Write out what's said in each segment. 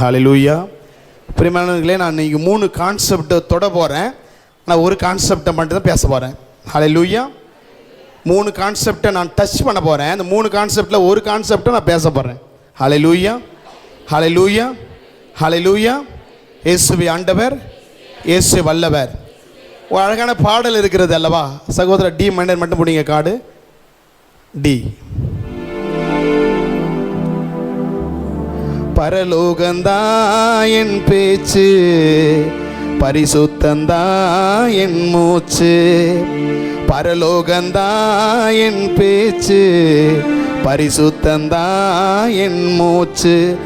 Hallelujah பிரியமானவர்களே நான் இன்றைக்கி மூணு கான்செப்டை தொட போகிறேன் நான் ஒரு கான்செப்டை மட்டும் தான் பேச போகிறேன் ஹாலிலூயா மூணு கான்செப்டை நான் டச் பண்ண போகிறேன் அந்த மூணு கான்செப்டில் ஒரு கான்செப்டை நான் பேச போகிறேன் ஹாலிலூயா ஹாலிலூயா ஹாலிலூயா இயேசுவி ஆண்டவர் இயேசு வல்லவர். ஒரு அழகான பாடல் இருக்கிறது அல்லவா? சகோதரர் டி மன்னர் மட்டும் பிடிங்க காடு. டி பரலோகந்தான் என் பேச்சு பரிசுத்தந்தான் என் மூச்சு பரலோகந்தான் என் பேச்சு பரிசுத்தந்தான் என் மூச்சு.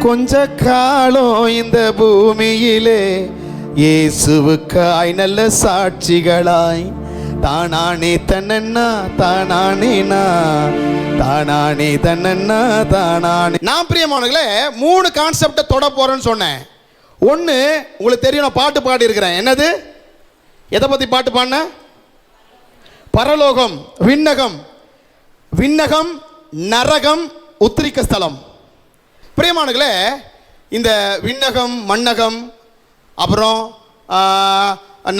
கொஞ்ச காலம் இந்த பூமியிலே இயேசுவுக்காய் நல்ல சாட்சிகளாய் தானானே தன்னண்ணா தானானேனா தானானே தன்னண்ணா தானானே. நான் பிரியமானங்களே மூணு கான்செப்டை தொட போறேன்னு சொன்னேன். ஒன்று உங்களுக்கு தெரியும் நான் பாட்டு பாடி இருக்கிறேன் என்னது? எதை பற்றி பாட்டு பாடின? பரலோகம் விண்ணகம். விண்ணகம் நரகம் உத்திரிக்க ஸ்தலம். பிரியமானங்களே இந்த விண்ணகம் மண்ணகம் அப்புறம்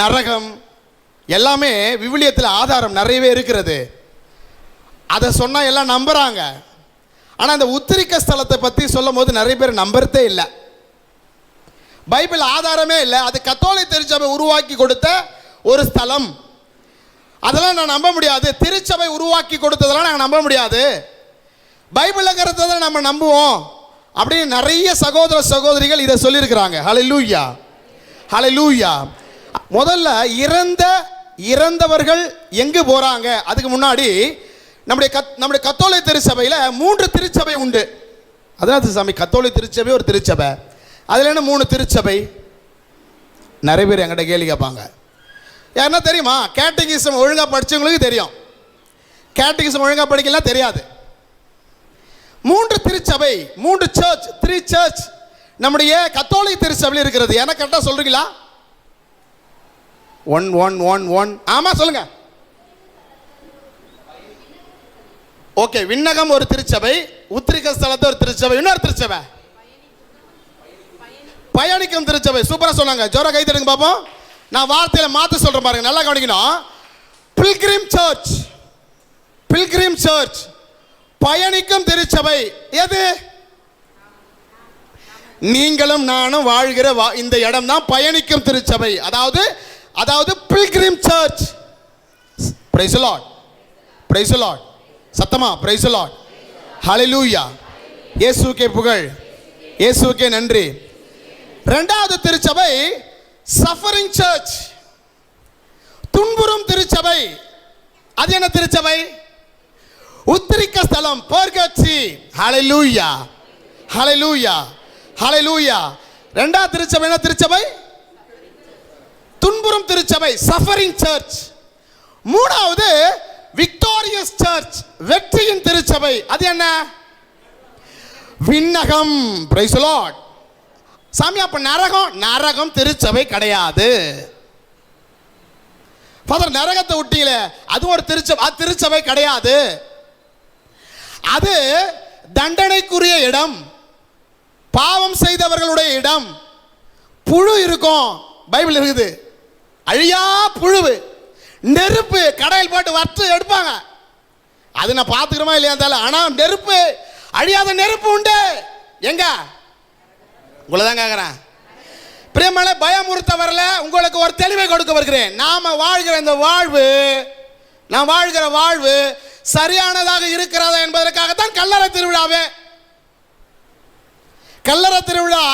நரகம் எல்லாமே விவிலியத்தில் ஆதாரம் நிறையவே இருக்கிறது. அதை சொன்னால் எல்லாம் நம்புகிறாங்க ஆனால் இந்த உத்திரிக்க ஸ்தலத்தை பற்றி சொல்லும் போது நிறைய பேர் நம்புறதே இல்லை. பைபிள் ஆதாரமே இல்லை. அது கத்தோலை திருச்சபை உருவாக்கி கொடுத்த ஒரு ஸ்தலம். அதெல்லாம் நான் நம்ப முடியாது. திருச்சபை உருவாக்கி கொடுத்ததெல்லாம் நாங்கள் நம்ப முடியாது. பைபிளுங்கிறத தான் நம்ம நம்புவோம். அப்படின்னு நிறைய சகோதர சகோதரிகள் இதை சொல்லியிருக்கிறாங்க. ஹalleluya ஹalleluya முதல்ல இறந்த இறந்தவர்கள் எங்கு போறாங்க? அதுக்கு முன்னாடி நம்முடைய கத் நம்முடைய கத்தோலை திருச்சபையில் மூன்று திருச்சபை உண்டு. அதாவது சாமி கத்தோலிக்க திருச்சபை ஒரு திருச்சபை. அதில் என்ன மூணு திருச்சபை? நிறைய பேர் எங்கிட்ட கேள்வி கேட்பாங்க. யாருன்னா தெரியுமா? கேட்டகிசம் ஒழுங்காக படிச்சவங்களுக்கு தெரியும். கேட்டகிசம் ஒழுங்காக படிக்கலாம் தெரியாது. மூன்று திருச்சபை மூன்று சர்ச் த்ரீ சர்ச் நம்முடைய கத்தோலை திருச்சபையில் இருக்கிறது. ஏன்னா கரெக்டாக சொல்கிறீங்களா ஒன் ஒன் ஒன் ஒன் ஆமாம் சொல்லுங்க. ஓகே விண்ணகம் ஒரு திருச்சபை உத்திரிக்க ஸ்தலத்தை ஒரு திருச்சபை இன்னொரு திருச்சபை. பயணிக்கும் திருச்சபை. சூப்பராக சொன்னாங்க. ஜோர கை தடுங்க பார்ப்போம் நான் வார்த்தையில் மாற்ற சொல்கிறேன் பாருங்க. நல்லா கவனிக்கணும். பில்கிரிம் சர்ச் பில்கிரிம் சர்ச் பயணிக்கும் திருச்சபை. எது? நீங்களும் நானும் வாழ்கிற வா- இந்த இடம் தான் பயணிக்கும் திருச்சபை. அதாவது அதாவது pilgrim church praise Lord praise Lord சத்தமா? பிரைஸ் லார்ட் ஹalleluya இயேசுக்கே புகழ். இயேசுக்கே நன்றி. ரெண்டாவது திருச்சபை சஃபரிங் சர்ச் துன்புறும் திருச்சபை. அது என்ன திருச்சபை? உத்திரிக்க ஸ்தலம் பர்கட்சி ஹalleluya ஹalleluya ஹalleluya ரெண்டாவது திருச்சபை என்ன திருச்சபை? துன்புறும் திருச்சபை சஃபரிங் சர்ச் மூணாவது விக்டோரியஸ் சர்ச் வெற்றியின் திருச்சபை. அது என்ன? விண்ணகம். பிரைஸ் சாமி அப்ப நரகம் நரகம் திருச்சபை கிடையாது. ஃபாதர் நரகத்தை விட்டீங்களே அது ஒரு திருச்சபை அது திருச்சபை கிடையாது. அது தண்டனைக்குரிய இடம். பாவம் செய்தவர்களுடைய இடம். புழு இருக்கும். பைபிள் இருக்குது. அழியா புழுவு. நெருப்பு கடையில் போட்டு வறுத்து எடுப்பாங்க. அது நான் பார்த்துக்கிறோமா இல்லையா இருந்தாலும் ஆனால் நெருப்பு அழியாத நெருப்பு உண்டு. எங்க? உங்களை தான் கேட்குறேன் பிரியமான பயமுறுத்த வரல உங்களுக்கு ஒரு தெளிவை கொடுக்க வருகிறேன். நாம் வாழ்கிற இந்த வாழ்வு நாம் வாழ்கிற வாழ்வு சரியானதாக இருக்கிறதா என்பதற்காகத்தான் கல்லறை திருவிழாவே. கல்லறை திருவிழா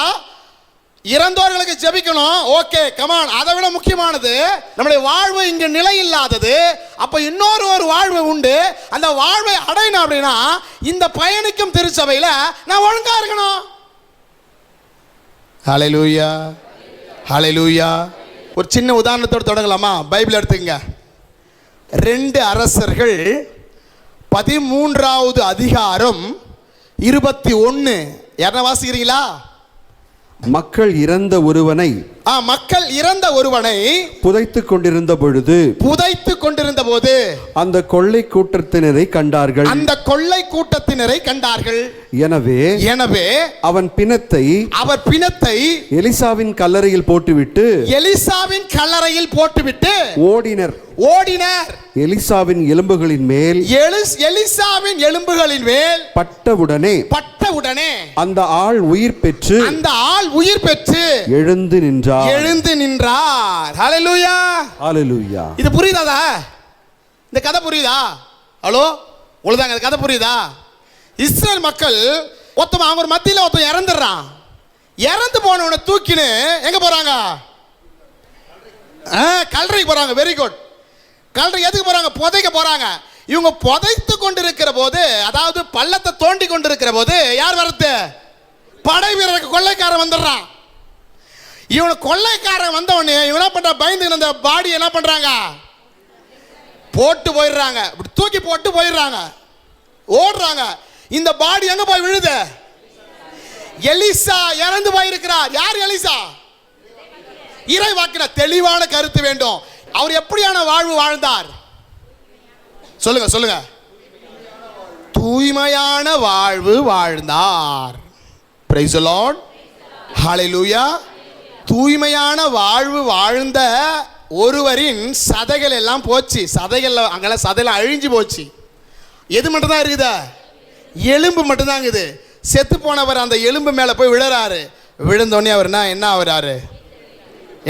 இறந்தோர்களுக்கு ஜெபிக்கணும். ஓகே கமான் அதை விட முக்கியமானது நம்முடைய வாழ்வு இங்கு நிலை இல்லாதது அப்ப இன்னொரு ஒரு வாழ்வு உண்டு. அந்த வாழ்வை அடையணும் அப்படின்னா இந்த பயணிக்கும் திருச்சபையில நான் ஒழுங்கா இருக்கணும். ஹalleluya ஹalleluya ஒரு சின்ன உதாரணத்தோடு தொடங்கலாமா? பைபிள் எடுத்துக்கங்க. ரெண்டு அரசர்கள் பதிமூன்றாவது அதிகாரம் இருபத்தி ஒன்று யாரா வாசிக்கிறீங்களா? மக்கள் இறந்த ஒருவனை மக்கள் இறந்த ஒருவனை புதைத்துக் கொண்டிருந்த பொழுது புதைத்து கொண்டிருந்த போது அந்த கொள்ளை கூட்டத்தினரை கண்டார்கள். அந்த கொள்ளை கூட்டத்தினரை கண்டார்கள். எனவே எனவே அவன் பிணத்தை அவர் பிணத்தை எலிசாவின் கல்லறையில் போட்டுவிட்டு எலிசாவின் கல்லறையில் போட்டுவிட்டு ஓடினர். ஓடினர். எலிசாவின் எலும்புகளின் மேல் எலிசாவின் எலும்புகளின் மேல் பட்டவுடனே பட்டவுடனே அந்த ஆள் உயிர் பெற்று அந்த ஆள் உயிர் பெற்று எழுந்து நின்றார். எழுந்து நின்றார். ஹalleluya ஹalleluya இது புரியுதாதா? இந்த கதை புரியுதா? ஹலோ உங்களுதாங்க இந்த கதை புரியுதா? இஸ்ரேல் மக்கள் ஒருத்தன் அவங்க மத்தியில் ஒருத்தன் இறந்துடுறான். இறந்து போனவனை தூக்கின்னு எங்க போறாங்க? ஆ, கல்லறைக்கு போறாங்க. வெரி குட் கல்லறை எதுக்கு போறாங்க? புதைக்க போறாங்க. இவங்க புதைத்து கொண்டிருக்கிற போது அதாவது பள்ளத்தை தோண்டி கொண்டிருக்கிற போது யார் வரது படை வீரருக்கு கொள்ளைக்காரன் வந்துடுறான். இவனை கொள்ளைக்காரன் வந்தவனே இவன் என்ன பண்ற பயந்து அந்த பாடி என்ன பண்றாங்க? போட்டு போயிடுறாங்க. இப்படி தூக்கி போட்டு போயிடுறாங்க. ஓடுறாங்க. இந்த பாடி எங்க போய் விழுது? எலிசா இறந்து போயிருக்கிறார். யார் எலிசா? இறை வாக்கின தெளிவான கருத்து வேண்டும். அவர் எப்படியான வாழ்வு வாழ்ந்தார்? சொல்லுங்க சொல்லுங்க. தூய்மையான வாழ்வு வாழ்ந்தார். பிரைஸ் லார்ட் ஹalleluya தூய்மையான வாழ்வு வாழ்ந்த ஒருவரின் சதைகள் எல்லாம் போச்சு. சதைகள் அங்கெல்லாம் சதையெல்லாம் அழிஞ்சு போச்சு. எது மட்டும் தான் இருக்குதா? எலும்பு மட்டும்தான் இருக்குது. செத்து போனவர் அந்த எலும்பு மேலே போய் விழுறாரு. விழுந்தோடனே அவர்னா என்ன ஆகுறாரு?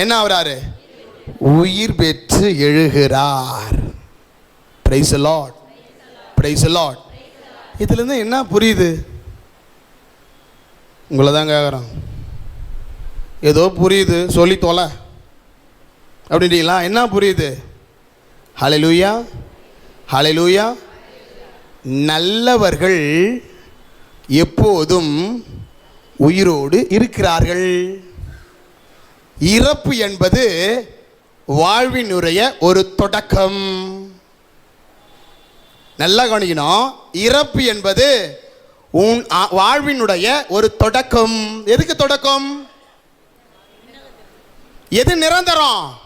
என்ன ஆகுறாரு? உயிர் பெற்று எழுகிறார். பிரைஸ் லாட் பிரைஸ் லாட் இதுலேருந்து என்ன புரியுது? உங்களை தான் கேட்குறோம் ஏதோ புரியுது சொல்லி தொலை. அப்படின்றீங்களா? என்ன புரியுது? ஹலலூயா ஹலலூயா நல்லவர்கள் எப்போதும் உயிரோடு இருக்கிறார்கள். இறப்பு என்பது வாழ்வினுடைய ஒரு தொடக்கம். நல்லா கவனிக்கணும். இறப்பு என்பது உன் வாழ்வினுடைய ஒரு தொடக்கம். எதுக்கு தொடக்கம்? எது நிரந்தரம்?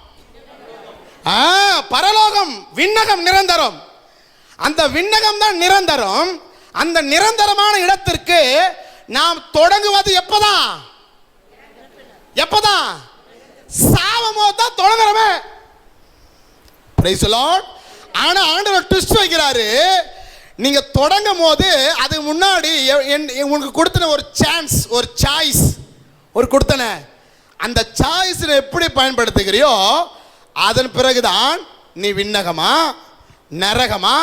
ஆ பரலோகம் விண்ணகம் நிரந்தரம். அந்த விண்ணகம் தான் நிரந்தரம். அந்த நிரந்தரமான இடத்திற்கு நாம் தொடங்குவது எப்பதான்? எப்பதான்? சாவமோ தான் தொடங்குறமே. பிரைஸ் ஆனா ஆண்டவர் ட்விஸ்ட் வைக்கிறாரு. நீங்க தொடங்கும் போது அதுக்கு முன்னாடி எ- என்- உங்களுக்கு கொடுத்தன ஒரு சான்ஸ் ஒரு சாய்ஸ் ஒரு கொடுத்தன. அந்த சாய்ஸில் எப்படி பயன்படுத்துகிறியோ அதன் பிறகுதான் நீ விண்ணகமா நரகமா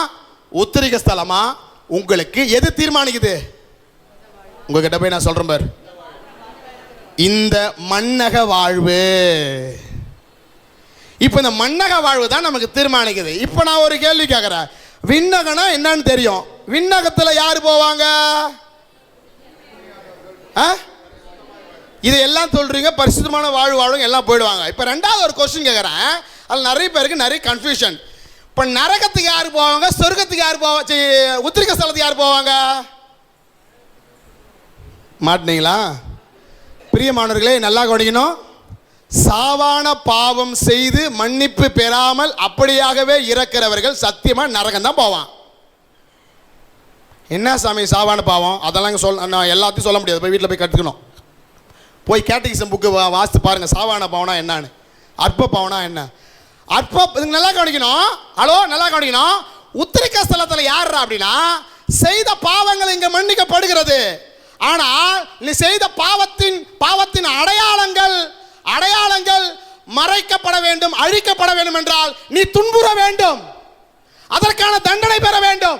உத்திரிக ஸ்தலமா உங்களுக்கு எது தீர்மானிக்குது? உங்ககிட்ட போய் நான் சொல்றேன் பார். இந்த மன்னக வாழ்வு. இப்போ இந்த மன்னக வாழ்வு தான் நமக்கு தீர்மானிக்குது. இப்போ நான் ஒரு கேள்வி கேட்குறேன் விண்ணகனா என்னன்னு தெரியும். விண்ணகத்தில் யார் போவாங்க? ஆ? இது எல்லாம் பரிசுத்தமான வாழ்வு வாழும் எல்லாம் போயிடுவாங்க. இப்போ ரெண்டாவது ஒரு கொஸ்டின் கேட்குறேன் அதில் நிறைய பேருக்கு நிறைய கன்ஃபியூஷன் இப்போ நரகத்துக்கு யார் போவாங்க? சொர்க்கத்துக்கு யார் போவாங்க உத்திரிக்க ஸ்தலத்துக்கு யார் போவாங்க? மாட்டினீங்களா? பிரியமானவர்களே நல்லா கவனிக்கணும். சாவான பாவம் செய்து மன்னிப்பு பெறாமல் அப்படியாகவே இறக்கிறவர்கள் சத்தியமாக நரகம் தான் போவான். என்ன சாமி சாவான பாவம்? அதெல்லாம் சொல் நான் எல்லாத்தையும் சொல்ல முடியாது. போய் வீட்டில் போய் கற்றுக்கணும் போய் கேட்டகிசம் புக்கு வாசித்து பாருங்க. சாவான பாவனா என்னன்னு? அற்ப பாவனா என்ன? அற்ப இதுங்க நல்லா கவனிக்கணும். ஹலோ நல்லா கவனிக்கணும். உத்திரிக்க ஸ்தலத்தில் யாருடா அப்படின்னா செய்த பாவங்கள் இங்கே மன்னிக்கப்படுகிறது. ஆனால் நீ செய்த பாவத்தின் பாவத்தின் அடையாளங்கள் அடையாளங்கள் மறைக்கப்பட வேண்டும் அழிக்கப்பட வேண்டும் என்றால் நீ துன்புற வேண்டும். அதற்கான தண்டனை பெற வேண்டும்.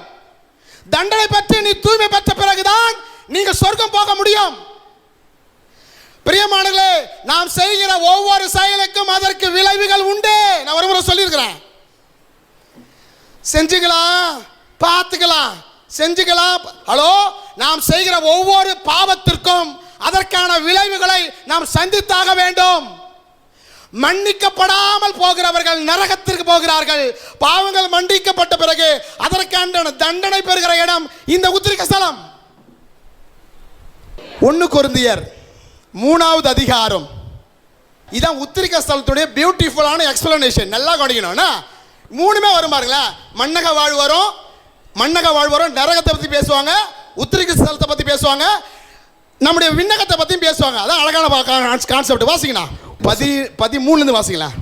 தண்டனை பெற்று நீ தூய்மை பெற்ற பிறகுதான் நீங்க சொர்க்கம் போக முடியும். பிரியமானங்களே நாம் செய்கிற ஒவ்வொரு செயலுக்கும் அதற்கு விளைவுகள் உண்டு. நான் ஒரு முறை சொல்லியிருக்கிறேன். செஞ்சுக்கலாம் பார்த்துக்கலாம். செஞ்சுக்கலாம் ஹலோ நாம் செய்கிற ஒவ்வொரு பாவத்திற்கும் அதற்கான விளைவுகளை நாம் சந்தித்தாக வேண்டும். மன்னிக்கப்படாமல் போகிறவர்கள் நரகத்திற்கு போகிறார்கள். பாவங்கள் மன்னிக்கப்பட்ட பிறகு அதற்கான தண்டனை பெறுகிற இடம் இந்த உத்திரிக்க ஸ்தலம். ஒன்று குருந்தியர் மூணாவது அதிகாரம். இதான் உத்திரிக்க ஸ்தலத்துடைய பியூட்டிஃபுல்லான எக்ஸ்பிளனேஷன் நல்லா கவனிக்கணும்னா மூணுமே வரும் பாருங்களேன். மன்னக வாழ்வரும் மன்னக வாழ்வரும் நரகத்தை பற்றி பேசுவாங்க. உத்திரிக்க ஸ்தலத்தை பற்றி பேசுவாங்க. நம்முடைய விண்ணகத்தை பற்றியும் பேசுவாங்க. அதான் அழகான கான்செப்ட் வாசிங்கண்ணா. பதி பதிமூணுலேருந்து வாசிக்கலாம்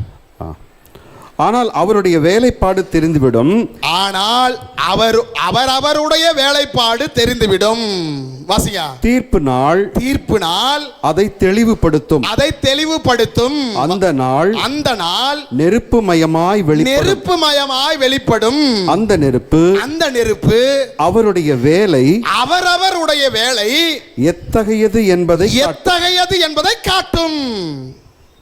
ஆனால் அவருடைய வேலைப்பாடு தெரிந்துவிடும். ஆனால் அவர் அவரவருடைய வேலைப்பாடு தெரிந்துவிடும். வாசிங்க தீர்ப்பு நாள் தீர்ப்பு நாள் அதை தெளிவுபடுத்தும். அதை தெளிவுபடுத்தும். அந்த நாள் அந்த நாள் நெருப்புமயமாய் வெளிப்படும். நெருப்புமயமாய் வெளிப்படும். அந்த நெருப்பு அந்த நெருப்பு அவருடைய வேலை அவரவருடைய வேலை எத்தகையது என்பதை. எத்தகையது என்பதை காட்டும்.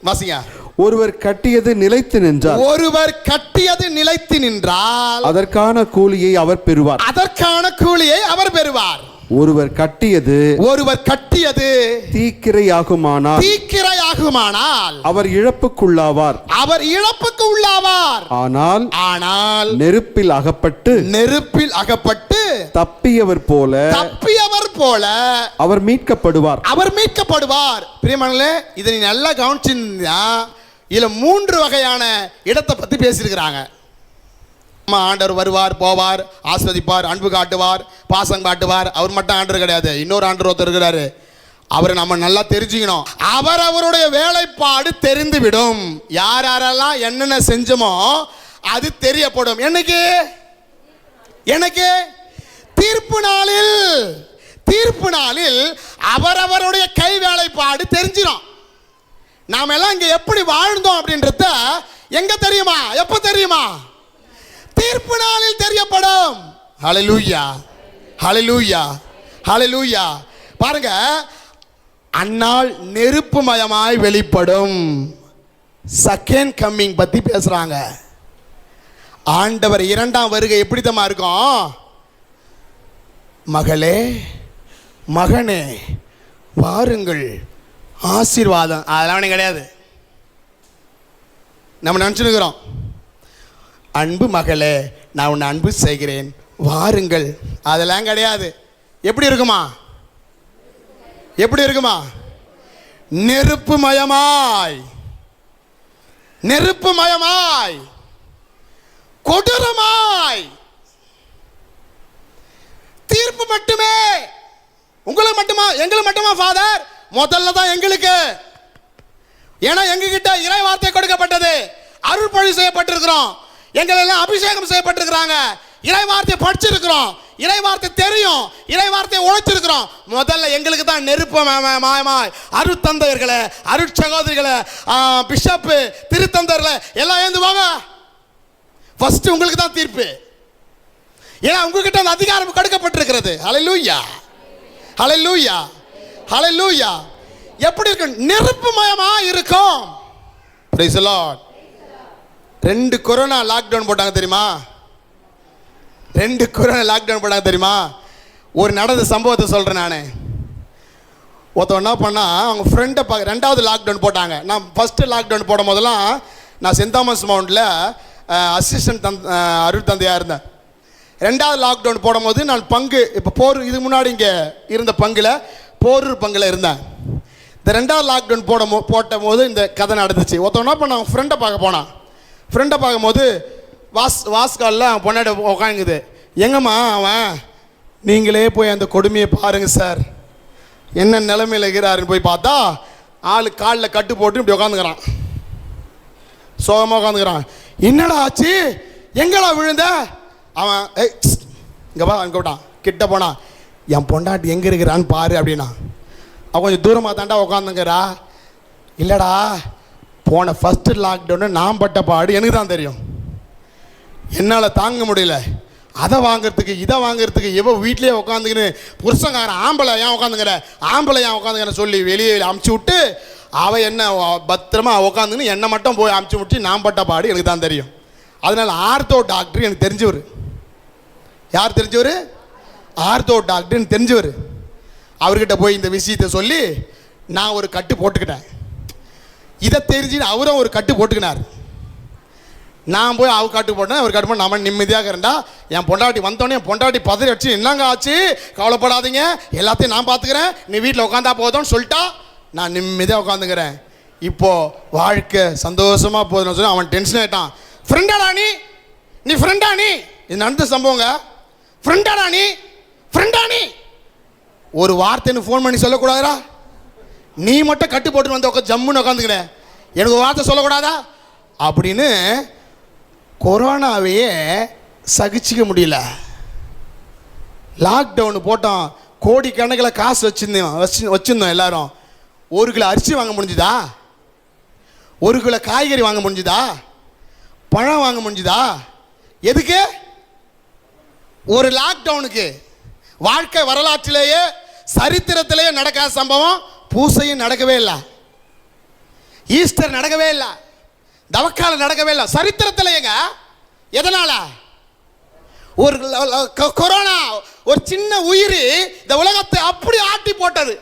வாசிங்க ஒருவர் கட்டியது நிலைத்து நின்றார். ஒருவர் கட்டியது நிலைத்து நின்றால் அதற்கான கூலியை அவர் பெறுவார். அதற்கான கூலியை அவர் பெறுவார். ஒருவர் கட்டியது ஒருவர் கட்டியது தீக்கிரையாகுமானால் தீக்கிரையாகுமானால் அவர் இழப்புக்குள்ளாவார். அவர் இழப்புக்கு உள்ளாவார் ஆனால் ஆனால் நெருப்பில் அகப்பட்டு நெருப்பில் அகப்பட்டு தப்பியவர் போல தப்பியவர் போல அவர் மீட்கப்படுவார். அவர் மீட்கப்படுவார். பிரியமானே இதை நீ நல்லா கவனிச்சிருந்தா இதில் மூன்று வகையான இடத்தை பற்றி பேசியிருக்கிறாங்க. அம்மா ஆண்டவர் வருவார் போவார் ஆஸ்வதிப்பார் அன்பு காட்டுவார் பாசம் காட்டுவார். அவர் மட்டும் ஆண்டர் கிடையாது. இன்னொரு ஆண்டர் ஒருத்தர் இருக்கிறாரு. அவரை நம்ம நல்லா தெரிஞ்சுக்கணும். அவர் அவருடைய வேலைப்பாடு தெரிந்துவிடும். யார் யாரெல்லாம் என்னென்ன செஞ்சோமோ அது தெரியப்படும். எனக்கு எனக்கு தீர்ப்பு நாளில். தீர்ப்பு நாளில் அவரவருடைய கை வேலைப்பாடு தெரிஞ்சிடும் நாம எல்லாம் இங்க எப்படி வாழ்ந்தோம் அப்படின்றத எங்க தெரியுமா? எப்ப தெரியுமா? தீர்ப்பு நாளில் தெரியப்படும். ஹலலூயா ஹலலூயா ஹலலூயா பாருங்க அந்நாள் நெருப்புமயமாய் வெளிப்படும். செகண்ட் கம்மிங் பத்தி பேசுறாங்க. ஆண்டவர் இரண்டாம் வருகை எப்படித்தமா இருக்கும்? மகளே மகனே வாருங்கள். ஆசீர்வாதம். அதெல்லாம் ஒன்றும் கிடையாது. நம்ம நினச்சிருக்கிறோம் அன்பு மகளே நான் உன்னை அன்பு செய்கிறேன். வாருங்கள். அதெல்லாம் கிடையாது. எப்படி இருக்குமா? எப்படி இருக்குமா? நெருப்பு மயமாய் நெருப்பு மயமாய் கொடூரமாய். தீர்ப்பு மட்டுமே. உங்களுக்கு மட்டுமா? எங்களுக்கு மட்டுமா ஃபாதர் முதல்ல தான் எங்களுக்கு. ஏன்னா எங்ககிட்ட இறை வார்த்தை கொடுக்கப்பட்டது. அருள்பொழி செய்யப்பட்டிருக்கிறோம். எங்களை எல்லாம் அபிஷேகம் செய்யப்பட்டிருக்கிறாங்க. இறை வார்த்தை படிச்சிருக்கிறோம். இறை வார்த்தை தெரியும். இறை வார்த்தை உழைச்சிருக்கிறோம். முதல்ல எங்களுக்கு தான் நெருப்பு மாயமாய் அருட்தந்தையர்களை அருட்சகோதரிகளை பிஷப்பு திருத்தந்தர்களை எல்லாம் ஏந்துவாங்க ஃபஸ்ட்டு உங்களுக்கு தான் தீர்ப்பு. ஏன்னா உங்ககிட்ட அந்த அதிகாரம் கொடுக்கப்பட்டிருக்கிறது. அலை லூய்யா அலை லூயா ஹalleluya எப்படி இருக்கும்? நெருப்புமயமா இருக்கும். பிரைஸ் லார்ட் ரெண்டு கொரோனா லாக்டவுன் போட்டாங்க தெரியுமா? ரெண்டு கொரோனா லாக்டவுன் போட்டாங்க தெரியுமா? ஒரு நடந்த சம்பவத்தை சொல்கிறேன் நான். ஒருத்தன் என்ன பண்ணால் அவங்க ஃப்ரெண்டை பார்க்க ரெண்டாவது லாக்டவுன் போட்டாங்க. நான் ஃபஸ்ட்டு லாக்டவுன் போடும் போதெல்லாம் நான் சென்ட் தாமஸ் மவுண்டில் அசிஸ்டன்ட் தந் அருள் தந்தையாக இருந்தேன். ரெண்டாவது லாக்டவுன் போடும்போது நான் பங்கு இப்போ போர் இது முன்னாடி இங்கே இருந்த பங்கில் போர் பங்கில் இருந்தேன். இந்த ரெண்டாவது லாக்டவுன் போடும் போ- போட்ட போது இந்த கதை நடந்துச்சு. ஒருத்தன் என்ன பண்ணான்? ஃப்ரெண்டை பார்க்க போனான். ஃப்ரெண்டை பார்க்கும்போது வாஸ் வாஸ்காலில் அவன் பொண்ணாடி உட்காந்துக்குது எங்கம்மா அவன்? நீங்களே போய் அந்த கொடுமையை பாருங்கள் சார் என்ன நிலைமையில் இருக்கிறாருன்னு போய் பார்த்தா ஆள் காலில் கட்டு போட்டு இப்படி உட்காந்துக்கிறான் சோகமாக உட்காந்துக்கிறான் என்னடா ஆச்சு? எங்கடா விழுந்த? அவன் ஏய் இங்கே பா அங்கே விட்டான் கிட்ட போனான். என் பொண்டாட்டி எங்கே இருக்கிறான்னு பாரு அப்படின்னா. அவள் கொஞ்சம் தூரமாக தாண்டா உட்காந்துங்கிறா இல்லைடா போன ஃபஸ்ட்டு லாக்டவுனு நான் பட்ட பாடு எனக்கு தான் தெரியும். என்னால் தாங்க முடியல. அதை வாங்குறதுக்கு இதை வாங்குறதுக்கு இவன் வீட்லேயே உட்காந்துக்கின்னு புருஷங்காரன் ஆம்பளை ஏன் உட்காந்துங்கிற ஆம்பளை ஏன் உட்காந்துங்கிற சொல்லி வெளியே அமுச்சு விட்டு அவள் என்ன பத்திரமா உட்காந்துன்னு என்னை மட்டும் போய் அமுச்சு விட்டு நான் பட்ட பாடு எனக்கு தான் தெரியும். அதனால ஆர்த்தோ டாக்டர் எனக்கு தெரிஞ்சவர். யார் தெரிஞ்சவர்? ஆர்த்தோ டாக்டர்னு தெரிஞ்சவர். அவர்கிட்ட போய் இந்த விஷயத்தை சொல்லி நான் ஒரு கட்டு போட்டுக்கிட்டேன். இதை தெரிஞ்சுன்னு அவரும் ஒரு கட்டு போட்டுக்கினார். நான் போய் அவ காட்டு போட்டேன் அவர் காட்டு போட்டு நம்ம நிம்மதியாக இருந்தா என் பொண்டாட்டி வந்தோடனே என் பொண்டாட்டி பதறி அடிச்சு என்னங்க ஆச்சு? கவலைப்படாதீங்க. எல்லாத்தையும் நான் பார்த்துக்கிறேன் நீ வீட்டில் உட்காந்தா போதும்னு சொல்லிட்டா நான் நிம்மதியாக உட்காந்துக்கிறேன் இப்போது வாழ்க்கை சந்தோஷமாக போதும்னு சொல்லி அவன் டென்ஷன் ஆகிட்டான் ஃப்ரெண்டாடா நீ? நீ ஃப்ரெண்டா நீ? இது நடந்த சம்பவங்க. ஃப்ரெண்டாடா நீ? ஃப்ரெண்டா நீ? ஒரு வார்த்தைன்னு ஃபோன் பண்ணி சொல்லக்கூடாதா நீ மட்டும் கட்டு போட்டு வந்து உட்காந்து ஜம்முன்னு உட்காந்துக்கிற எனக்கு ஒரு வார்த்தை சொல்லக்கூடாதா? அப்படின்னு கொரோனாவையே சகிச்சிக்க முடியல. லாக்டவுன் போட்டோம். கோடிக்கணக்கில் காசு வச்சுருந்தோம். வச்சு வச்சுருந்தோம் எல்லாரும். ஒரு கிலோ அரிசி வாங்க முடிஞ்சுதா? ஒரு கிலோ காய்கறி வாங்க முடிஞ்சுதா? பழம் வாங்க முடிஞ்சுதா? எதுக்கு? ஒரு லாக்டவுனுக்கு வாழ்க்கை வரலாற்றிலேயே சரித்திரத்திலேயே நடக்காத சம்பவம் பூசையும் நடக்கவே இல்லை. ஈஸ்டர் நடக்கவே இல்லை. தவக்காலம் நடக்கவே இல்லை. சரித்திரத்திலேயேங்க எதனால? ஒரு ல- கொ- கொரோனா ஒரு சின்ன உயிர் இந்த உலகத்தை அப்படி ஆட்டி போட்டது.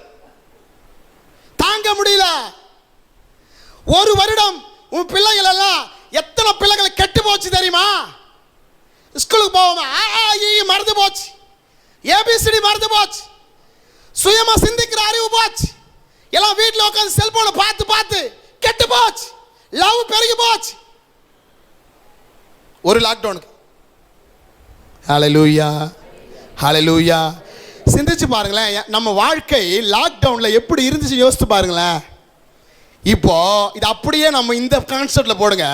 தாங்க முடியல. ஒரு வருடம் உன் பிள்ளைகள் எல்லாம் எத்தனை பிள்ளைகள் கெட்டு போச்சு தெரியுமா? ஸ்கூலுக்கு போவோமா மறந்து போச்சு. ஏபிசிடி மறந்து போச்சு. சுயமா சிந்திக்கிற அறிவு போச்சு. எல்லாம் வீட்டில் உட்காந்து செல்போனை பார்த்து பார்த்து கெட்டு போச்சு. லவ் பெருகி போச்சு. ஒரு லாக்டவுனுக்கு ஹலலூயா ஹலலூயா சிந்திச்சு பாருங்களேன் நம்ம வாழ்க்கை லாக்டவுனில் எப்படி இருந்துச்சு யோசித்து பாருங்களேன். இப்போ இது அப்படியே நம்ம இந்த கான்செப்டில் போடுங்க.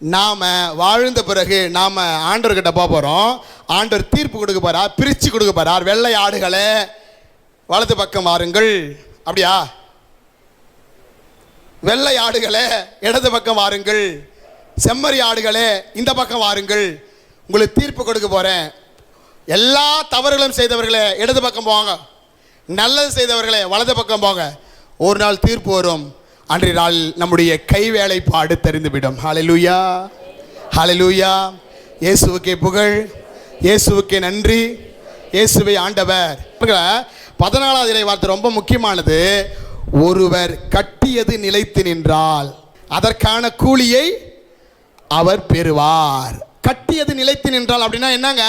நாம் வாழ்ந்த பிறகு நாம் ஆண்டவர்கிட்ட போக போகிறோம் ஆண்டவர் தீர்ப்பு கொடுக்க போறார் பிரித்து கொடுக்க போறார். வெள்ளை ஆடுகளே வலது பக்கம் வாருங்கள். அப்படியா? வெள்ளை ஆடுகளே இடது பக்கம் வாருங்கள். செம்மறி ஆடுகளே இந்த பக்கம் வாருங்கள். உங்களுக்கு தீர்ப்பு கொடுக்க போகிறேன் எல்லா தவறுகளும் செய்தவர்களே இடது பக்கம் போங்க. நல்லது செய்தவர்களே வலது பக்கம் போங்க. ஒரு நாள் தீர்ப்பு வரும். அன்றைய நாள் நம்முடைய கை வேலைப்பாடு தெரிந்துவிடும். ஹலலூயா ஹலலூயா இயேசுவுக்கே புகழ். இயேசுவுக்கே நன்றி. இயேசுவை ஆண்டவர். பதினாலாவது இலை வார்த்தை ரொம்ப முக்கியமானது. ஒருவர் கட்டியது நிலைத்து நின்றால் அதற்கான கூலியை அவர் பெறுவார். கட்டியது நிலைத்து நின்றால் அப்படின்னா என்னங்க?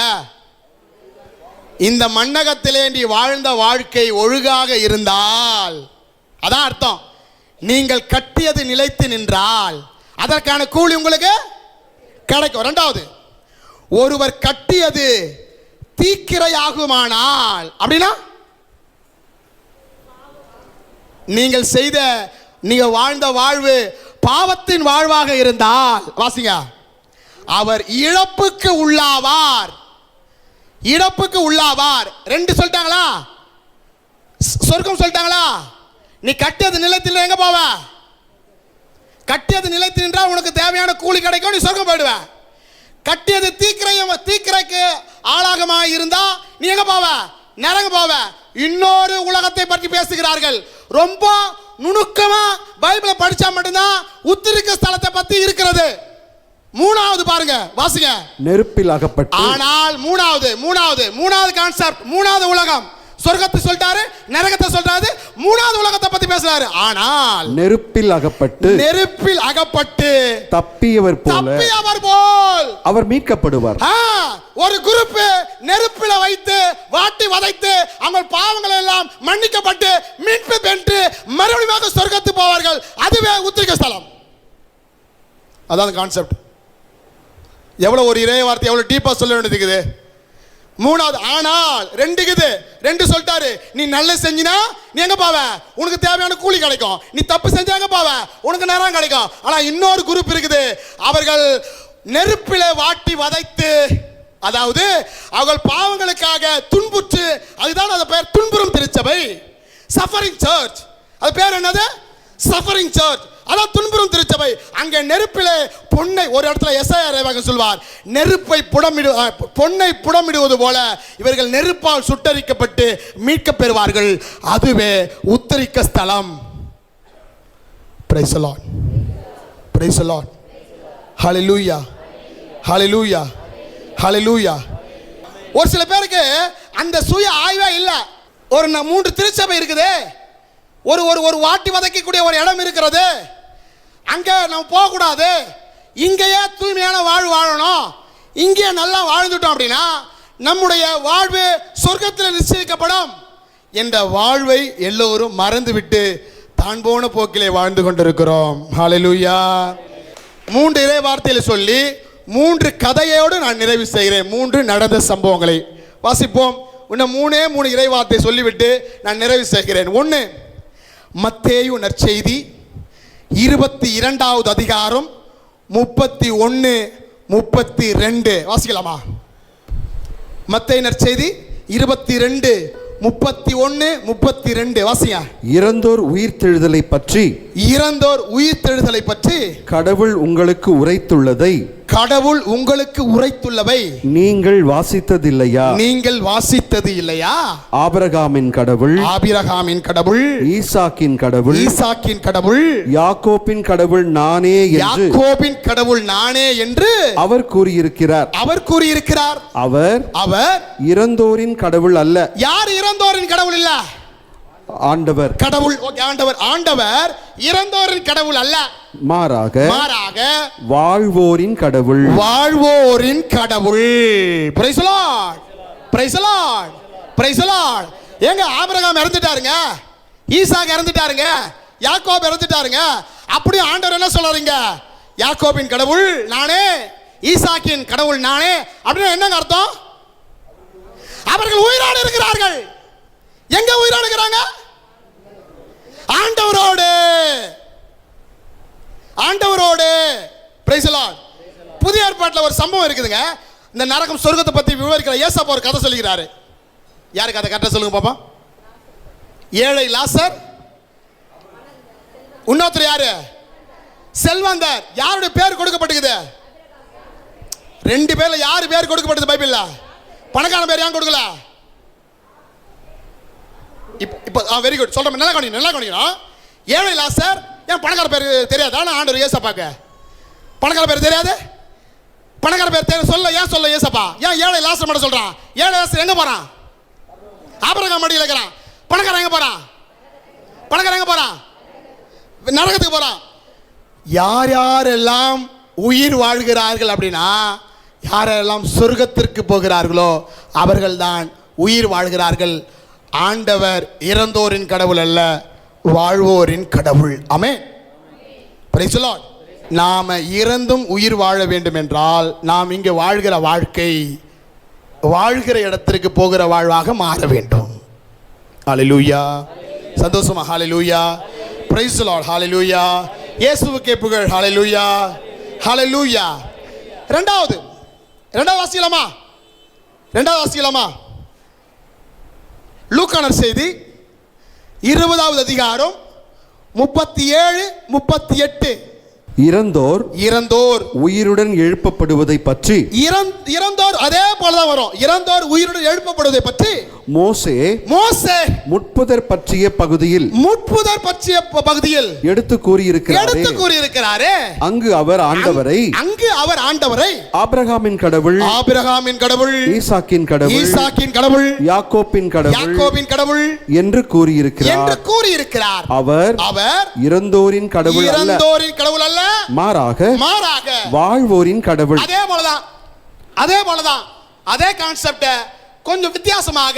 இந்த மண்ணகத்திலேண்டி நீ வாழ்ந்த வாழ்க்கை ஒழுகாக இருந்தால். அதான் அர்த்தம். நீங்கள் கட்டியது நிலைத்து நின்றால் அதற்கான கூலி உங்களுக்கு கிடைக்கும். ரெண்டாவது ஒருவர் கட்டியது தீக்கிரையாகுமானால் அப்படின்னா? நீங்கள் செய்த நீங்க வாழ்ந்த வாழ்வு பாவத்தின் வாழ்வாக இருந்தால் வாசிங்க அவர் இழப்புக்கு உள்ளாவார். இழப்புக்கு உள்ளாவார். ரெண்டு சொல்லிட்டாங்களா? சொர்க்கம் சொல்லிட்டாங்களா? நீ கட்டியது நிலத்தில் எங்க போவ? கட்டியது நிலைத்து நின்றால் உனக்கு தேவையான கூலி கிடைக்கும் நீ சொர்க்கம் போயிடுவ. கட்டியது தீக்கிரையும் தீக்கிரைக்கு ஆளாகமா இருந்தா நீ எங்க போவ? நரங்க போவ. இன்னொரு உலகத்தை பற்றி பேசுகிறார்கள். ரொம்ப நுணுக்கமா பைபிளை படிச்சா மட்டும்தான் உத்திரிக்க ஸ்தலத்தை பத்தி இருக்கிறது. மூணாவது பாருங்க வாசிங்க. நெருப்பில் அகப்பட்டு ஆனால் மூணாவது மூணாவது மூணாவது கான்செப்ட் மூணாவது உலகம். சொர்க்கத்தை சொல்லிட்டாரு நரகத்தை சொல்றாரு மூணாவது உலகத்தை பத்தி பேசுறாரு. ஆனால் நெருப்பில் அகப்பட்டு நெருப்பில் அகப்பட்டு தப்பியவர் போல தப்பி அவர் போல். அவர் மீட்கப்படுவார். ஒரு குரூப் நெருப்பில வைத்து வாட்டி வதைத்து அவங்க பாவங்கள் எல்லாம் மன்னிக்கப்பட்டு மீட்பு பெற்று மறுபடியும் சொர்க்கத்து போவார்கள். அதுவே உத்திரிக்க ஸ்தலம். அதான் கான்செப்ட் எவ்வளவு ஒரு இறைய வார்த்தை எவ்வளவு டீப்பா சொல்ல வேண்டியது இருக்குது? மூணாவது ஆனால் ரெண்டு இருக்குது. ரெண்டு சொல்லிட்டாரு. நீ நல்ல செஞ்சினா நீ எங்க பாவ? உனக்கு தேவையான கூலி கிடைக்கும். நீ தப்பு செஞ்சா எங்க பாவ? உனக்கு நேரம் கிடைக்கும். ஆனா இன்னொரு குரூப் இருக்குது. அவர்கள் நெருப்பில வாட்டி வதைத்து அதாவது அவர்கள் பாவங்களுக்காக துன்புற்று அதுதான் அது பெயர் துன்புறும் திருச்சபை. சஃபரிங் சர்ச் அது பேர் என்னது? சஃபரிங் சர்ச் அதான் துன்புறும் திருச்சபை. அங்கே நெருப்பிலே பொன்னை ஒரு இடத்துல எஸ்ஐ சொல்வார். நெருப்பை புடமிடு பொண்ணை பொன்னை புடமிடுவது போல இவர்கள் நெருப்பால் சுட்டரிக்கப்பட்டு மீட்கப் பெறுவார்கள். அதுவே உத்தரிக்க ஸ்தலம். பிரைசலான் பிரைசலான் ஹலிலூயா ஹலிலூயா ஹலிலூயா ஒரு சில பேருக்கு அந்த சுய ஆய்வே இல்லை. ஒரு மூன்று திருச்சபை இருக்குது. ஒரு ஒரு ஒரு வாட்டி வதைக்கக்கூடிய ஒரு இடம் இருக்கிறது. அங்கே நம்ம போகக்கூடாது. இங்கேயே தூய்மையான வாழ்வு வாழணும். இங்கேயே நல்லா வாழ்ந்துட்டோம் அப்படின்னா நம்முடைய வாழ்வு சொர்க்கத்தில் நிச்சயிக்கப்படும். என்ற வாழ்வை எல்லோரும் மறந்துவிட்டு தான் போன போக்கிலே வாழ்ந்து கொண்டிருக்கிறோம். ஹாலலூயா மூன்று இறை வார்த்தையில் சொல்லி மூன்று கதையோடு நான் நிறைவு செய்கிறேன். மூன்று நடந்த சம்பவங்களை. வாசிப்போம். இன்னும் மூணே மூணு இறை வார்த்தை சொல்லிவிட்டு நான் நிறைவு செய்கிறேன். ஒன்று மத்தேயு நற்செய்தி. இருபத்தி இரண்டாவது அதிகாரம் முப்பத்தி ஒன்று முப்பத்தி ரெண்டு. வாசிக்கலாமா? மத்தேயு நற்செய்தி இருபத்தி ரெண்டு முப்பத்தி ஒன்று முப்பத்தி ரெண்டு. வாசிங்க. இறந்தோர் உயிர்த்தெழுதலை பற்றி இறந்தோர் உயிர்த்தெழுதலை பற்றி கடவுள் உங்களுக்கு உரைத்துள்ளதை கடவுள் உங்களுக்கு உரைத்துள்ளவை. நீங்கள் வாசித்ததில்லையா? நீங்கள் வாசித்தது இல்லையா ஆபிரகாமின் கடவுள் ஆபிரகாமின் கடவுள் ஈசாக்கின் கடவுள் ஈசாக்கின் கடவுள் யாக்கோப்பின் கடவுள் நானே என்று யாக்கோபின் கடவுள் நானே என்று அவர் கூறியிருக்கிறார். அவர் கூறியிருக்கிறார். அவர் அவர் இறந்தோரின் கடவுள் அல்ல. யார் இறந்தோரின் கடவுள் இல்ல? ஆண்டவர். கடவுள் ஆண்டவர். ஆண்டவர் இறந்தோரின் கடவுள் அல்ல. மாறாக மாறாக வாழ்வோரின் கடவுள். வாழ்வோரின் கடவுள். Praise Lord praise Lord praise Lord ஏங்க ஆபிரகாம் இறந்துட்டாருங்க? ஈசாக் இறந்துட்டாருங்க? யாக்கோப் இறந்துட்டாருங்க? அப்படியே ஆண்டவர் என்ன சொல்றீங்க யாக்கோபின் கடவுள் நானே ஈசாக்கின் கடவுள் நானே. அப்படின்னு என்னங்க அர்த்தம்? அவர்கள் உயிரோடு இருக்கிறார்கள். எங்க உயிரோடு இருக்கிறாங்க? ஆண்டவரோடு. ஆண்டவரோடு. Praise புதிய ஏற்பாட்டில் ஒரு சம்பவம் இருக்குதுங்க. இந்த நரகம் சொர்க்கத்தை பற்றி விவரிக்கிற ஏசப்பா ஒரு கதை சொல்லுகிறாரு யாருக்கு கதை கரெக்டாக சொல்லுங்க பாப்பா? ஏழை லாசர். இன்னொருத்தர் யாரு? செல்வந்தர். யாருடைய பேர் கொடுக்கப்பட்டிருக்குது? ரெண்டு பேர்ல யாரு பேர் கொடுக்கப்பட்டது பைபிள்ல? பணக்காரன் பேர் ஏன் கொடுக்கல? இப்போ ஆ வெரி குட் சொல்கிறேன் நல்லா கவனிக்கணும் நல்லா கவனிக்கணும் ஏழை லாசர் ஏன் பணக்கார பேர் தெரியாதா? நான் ஆண்டவர் ஏசப்பாக்க பணக்கார பேர் தெரியாது? பணக்கார பேர் தெரியும் சொல்ல ஏன் சொல்ல ஏசப்பா ஏன் ஏழை லாஸ்டர் மட்டும் சொல்கிறான் ஏழை லாஸ்டர் எங்கே போகிறான் ஆபரகம் மடியில் இருக்கிறான். பணக்காரன் எங்கே போகிறான் பணக்காரன் எங்கே போகிறான் நரகத்துக்கு போகிறான் யார் யாரெல்லாம் உயிர் வாழ்கிறார்கள் அப்படின்னா யாரெல்லாம் சொர்க்கத்திற்கு போகிறார்களோ அவர்கள்தான் உயிர் வாழ்கிறார்கள். ஆண்டவர் இறந்தோரின் கடவுள் அல்ல வாழ்வோரின் கடவுள். அமே பிரைசலாட் நாம் இறந்தும் உயிர் வாழ வேண்டும் என்றால் நாம் இங்கே வாழ்கிற வாழ்க்கை வாழ்கிற இடத்திற்கு போகிற வாழ்வாக மாற வேண்டும். ஹalleluya சந்தோஷமா ஹalleluya praise the lord hallelujah. இயேசுவுக்கே புகழ் ஹalleluya hallelujah. ரெண்டாவது ரெண்டாவது வாசிக்கலாமா? ரெண்டாவது வாசிக்கலாமா? லூக்கானர் செய்தி இருபதாவது அதிகாரம் முப்பத்தி ஏழு முப்பத்தி எட்டு இறந்தோர் இறந்தோர். உயிருடன் எழுப்பப்படுவதை பற்றி இறந் இறந்தோர் அதே போலதான் வரும். இறந்தோர் உயிருடன் எழுப்பப்படுவதை பற்றி மோசே மோசே முட்புதர் பற்றிய பகுதியில் முட்புதர் பற்றிய பகுதியில் எடுத்து கூறியிருக்கிறாரே. எடுத்து கூறியிருக்கிறாரே. அங்கு அவர் ஆண்டவரை அங்கு அவர் ஆண்டவரை. ஆபிரகாமின் கடவுள் ஆபிரகாமின் கடவுள் ஈசாக்கின் கடவுள் ஈசாக்கின் கடவுள் யாக்கோப்பின் கடவுள் யாக்கோபின் கடவுள் என்று என்று கூறியிருக்கிறார். கூறியிருக்கிறார் அவர் அவர் இறந்தோரின் கடவுள் அல்ல. இறந்தோரின் கடவுள் அல்ல. மாறாக மாறாக வாழ்வோரின் கடவுள். அதே போலதான் அதே போலதான் அதே கான்செப்ட கொஞ்சம் வித்தியாசமாக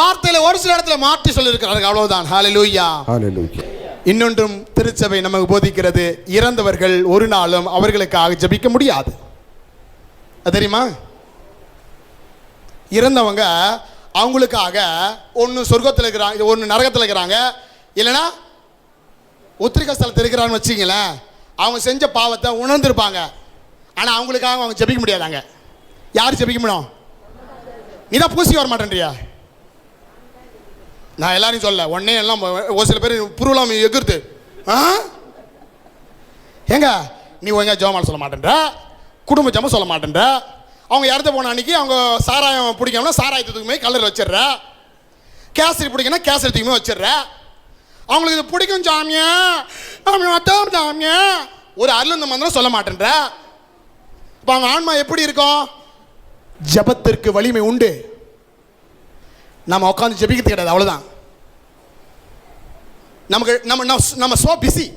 வார்த்தையில ஒரு சில இடத்துல மாற்றி சொல்லியிருக்கிறார்கள். அவ்வளவுதான். ஹalleluya ஹalleluya இன்னொன்றும் திருச்சபை நமக்கு போதிக்கிறது. இறந்தவர்கள் ஒரு நாளும் அவர்களுக்காக ஜெபிக்க முடியாது. தெரியுமா? இறந்தவங்க அவங்களுக்காக ஒன்று சொர்க்கத்தில் இருக்கிறாங்க ஒன்று நரகத்தில் இருக்கிறாங்க. இல்லைன்னா உத்திரிக்க ஸ்தலத்தில் இருக்கிறான்னு வச்சிங்களேன் அவங்க செஞ்ச பாவத்தை உணர்ந்திருப்பாங்க. ஆனால் அவங்களுக்காக அவங்க ஜெபிக்க முடியாதாங்க? யார் ஜெபிக்க முடியும்? நீ தான் பூசி வர மாட்டேன்றியா? நான் எல்லாரையும் சொல்ல உடனே எல்லாம் ஒரு சில பேர் புருவலாம் எகிர்த்து ஆ? ஏங்க நீ ஒழுங்கா ஜோமால் சொல்ல மாட்டேன்ற குடும்ப ஜம சொல்ல மாட்டேன்ற அவங்க இறந்து போன அன்னைக்கு அவங்க சாராயம் பிடிக்கணும்னா சாராயத்தை தூக்கி போய் வச்சிடுற கேசரி பிடிக்கணும் கேசரி தூக்கி வச்சிடுற அவங்களுக்கு இது பிடிக்கும் சாமியா சாமி மத்தம் சாமியா. ஒரு அருள் மந்திரம் சொல்ல மாட்டேன்ற. இப்போ அவங்க ஆன்மா எப்படி இருக்கும்? ஜபத்திற்கு வலிமை உண்டு. நம்ம உட்காந்து ஜெபிக்கிறது கிடையாது அவ்வளோதான் நமக்கு நம்ம நம்ம- சோ பிஸி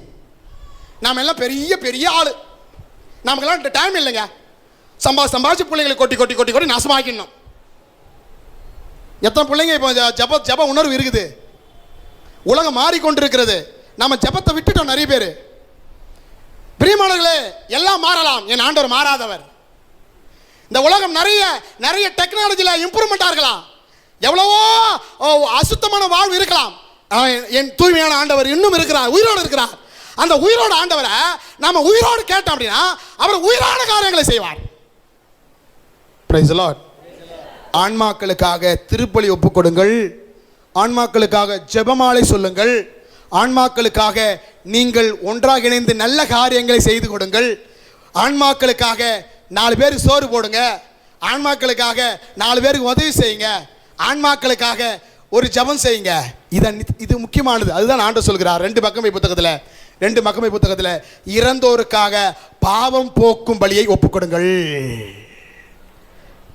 நாம எல்லாம் பெரிய பெரிய ஆள். நமக்கெல்லாம் டைம் இல்லைங்க. சம்பா சம்பாதிச்சு பிள்ளைங்களை கொட்டி கொட்டி கொட்டி கொட்டி நாசமாக்கிடணும். எத்தனை பிள்ளைங்க இப்போ ஜப ஜப உணர்வு இருக்குது. உலகம் மாறிக்கொண்டிருக்கிறது. நம்ம ஜெபத்தை விட்டுட்டோம் நிறைய பேர். பிரியமானவர்களே எல்லாம் மாறலாம். என் ஆண்டவர் மாறாதவர். இந்த உலகம் நிறைய நிறைய டெக்னாலஜியில் இம்ப்ரூவ்மெண்ட் இருக்கலாம். எவ்வளவோ அசுத்தமான வாழ்வு இருக்கலாம். என்- தூய்மையான ஆண்டவர் இன்னும் இருக்கிறார் உயிரோடு இருக்கிறார். அந்த உயிரோடு ஆண்டவரை நம்ம உயிரோடு கேட்டோம் அப்படின்னா அவர் உயிரான காரியங்களை செய்வார். Praise the ஆன்மாக்களுக்காக திருப்பலி ஒப்பு கொடுங்கள். ஆன்மாக்களுக்காக ஜெபமாலை சொல்லுங்கள். ஆன்மாக்களுக்காக நீங்கள் ஒன்றாக இணைந்து நல்ல காரியங்களை செய்து கொடுங்கள். ஆன்மாக்களுக்காக நாலு பேருக்கு சோறு போடுங்க. ஆன்மாக்களுக்காக நாலு பேருக்கு உதவி செய்யுங்க. ஆன்மாக்களுக்காக ஒரு ஜெபம் செய்யுங்க. இதை இது முக்கியமானது. அதுதான் ஆண்டு சொல்கிறார். ரெண்டு பக்கமை புத்தகத்தில் ரெண்டு மக்கமை புத்தகத்தில் இறந்தோருக்காக பாவம் போக்கும் பலியை ஒப்புக்கொடுங்கள்.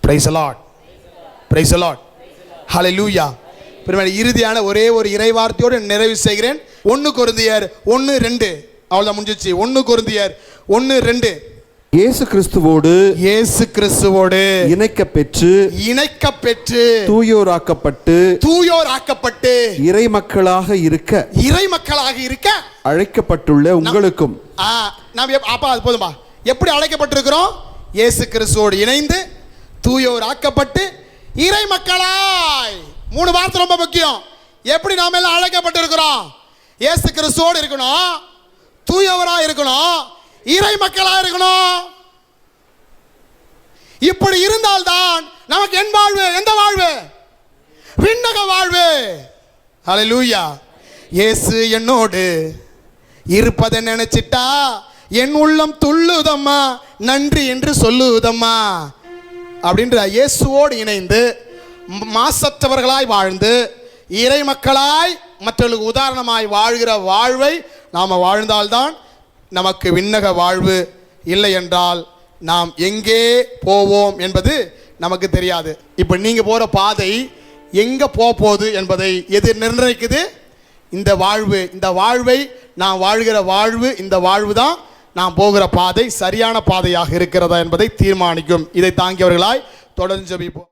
Praise the Lord praise the Lord hallelujah இறுதியான ஒரே ஒரு இறைவார்த்தையோடு நிறைவு செய்கிறேன். ஒன்று குருந்தியர் ஒன்று ரெண்டு. அவ்வளோதான் முடிஞ்சிச்சு. ஒன்று குருந்தியர் ஒன்று ரெண்டு. இயேசு கிறிஸ்துவோடு இயேசு கிறிஸ்துவோடு இணைக்க பெற்று இணைக்க பெற்று தூயோராக்கப்பட்டு தூயோர் ஆக்கப்பட்டு இறை மக்களாக இருக்க இறை மக்களாக இருக்க அழைக்கப்பட்டுள்ள உங்களுக்கும். ஆ நாம் எப்- அப்பா அது போதும்பா. எப்படி அழைக்கப்பட்டிருக்கிறோம்? இயேசு கிறிஸ்துவோடு இணைந்து தூயோர் ஆக்கப்பட்டு இறை மக்களாய் மூணு வார்த்தை ரொம்ப முக்கியம். எப்படி நாம எல்லாம் அழைக்கப்பட்டிருக்கிறோம்? இயேசு கிறிஸ்துவோடு இருக்கணும். தூயவரா இருக்கணும். இறை மக்களாக இருக்கணும். இப்படி இருந்தால்தான் நமக்கு என் வாழ்வு எந்த வாழ்வு? விண்ணக வாழ்வு. அலை லூயா இயேசு என்னோடு இருப்பதை நினைச்சிட்டா என் உள்ளம் துள்ளுதம்மா நன்றி என்று சொல்லுதம்மா. அப்படின்ற இயேசுவோடு இணைந்து மாசற்றவர்களாய் வாழ்ந்து இறை மக்களாய் மற்றவர்களுக்கு உதாரணமாய் வாழ்கிற வாழ்வை நாம் வாழ்ந்தால்தான் நமக்கு விண்ணக வாழ்வு இல்லை என்றால் நாம் எங்கே போவோம் என்பது நமக்கு தெரியாது. இப்போ நீங்கள் போகிற பாதை எங்கே போகப்போகுது போகுது என்பதை எது நிர்ணயிக்குது? இந்த வாழ்வு இந்த வாழ்வை நான் வாழ்கிற வாழ்வு இந்த வாழ்வு தான் நான் போகிற பாதை சரியான பாதையாக இருக்கிறதா என்பதை தீர்மானிக்கும். இதை தாங்கியவர்களாய் தொடர்ந்து ஜபிப்போம்.